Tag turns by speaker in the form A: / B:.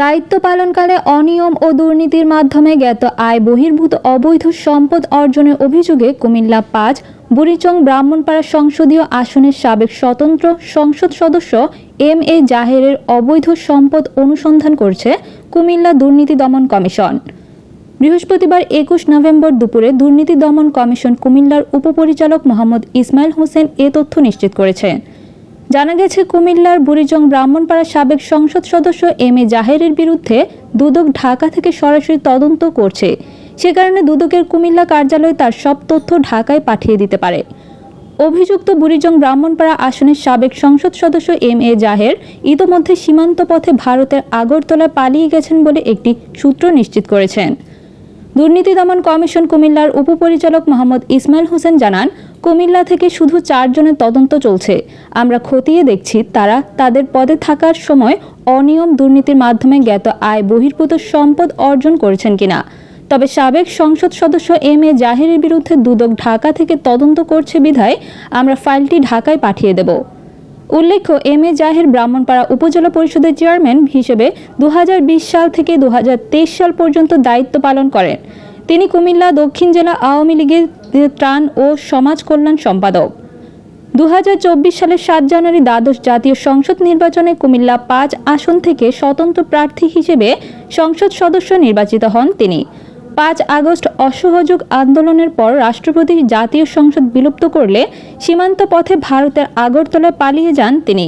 A: দায়িত্ব পালনকালে অনিয়ম ও দুর্নীতির মাধ্যমে জ্ঞাত আয় বহির্ভূত অবৈধ সম্পদ অর্জনের অভিযোগে কুমিল্লা পাঁচ, বুড়িচং ব্রাহ্মণপাড়া সংসদীয় আসনের সাবেক স্বতন্ত্র সংসদ সদস্য এম এ জাহেরের অবৈধ সম্পদ অনুসন্ধান করছে কুমিল্লা দুর্নীতি দমন কমিশন। বৃহস্পতিবার একুশ নভেম্বর দুপুরে দুর্নীতি দমন কমিশন কুমিল্লার উপপরিচালক মোহাম্মদ ইসমাইল হোসেন এ তথ্য নিশ্চিত করেছেন। জানা গেছে, কুমিল্লার বুড়িজং ব্রাহ্মণপাড়ার সাবেক সংসদ সদস্য এম এ জাহেরের বিরুদ্ধে দুদক ঢাকা থেকে সরাসরি তদন্ত করছে। সে কারণে দুদকের কুমিল্লা কার্যালয় তার সব তথ্য ঢাকায় পাঠিয়ে দিতে পারে। অভিযুক্ত বুড়িজং ব্রাহ্মণপাড়া আসনের সাবেক সংসদ সদস্য এম এ জাহের ইতোমধ্যে সীমান্ত পথে ভারতের আগরতলায় পালিয়ে গেছেন বলে একটি সূত্র নিশ্চিত করেছেন। দুর্নীতি দমন কমিশন কুমিল্লার উপপরিচালক মোহাম্মদ ইসমাইল হোসেন জানান, কুমিল্লা থেকে শুধু চারজনের তদন্ত চলছে। আমরা খতিয়ে দেখছি তারা তাদের পদে থাকার সময় অনিয়ম দুর্নীতির মাধ্যমে জ্ঞাত আয় বহির্ভূত সম্পদ অর্জন করেছেন কিনা। তবে সাবেক সংসদ সদস্য এম এ জাহেরের বিরুদ্ধে দুদক ঢাকা থেকে তদন্ত করছে বিধায় আমরা ফাইলটি ঢাকায় পাঠিয়ে দেব। উল্লেখ্য, এম এ জাহের ব্রাহ্মণপাড়া উপজেলা পরিষদের চেয়ারম্যান হিসেবে দুহাজার বিশ সাল থেকে দুহাজার তেইশ সাল পর্যন্ত দায়িত্ব পালন করেন। তিনি কুমিল্লা দক্ষিণ জেলা আওয়ামী লীগের ত্রাণ ও সমাজ কল্যাণ সম্পাদক। দু হাজার চব্বিশ সালের সাত জানুয়ারি দ্বাদশ জাতীয় সংসদ নির্বাচনে কুমিল্লা পাঁচ আসন থেকে স্বতন্ত্র প্রার্থী হিসেবে সংসদ সদস্য নির্বাচিত হন তিনি। পাঁচ আগস্ট অসহযোগ আন্দোলনের পর রাষ্ট্রপতি জাতীয় সংসদ বিলুপ্ত করলে সীমান্ত পথে ভারতের আগরতলায় পালিয়ে যান তিনি।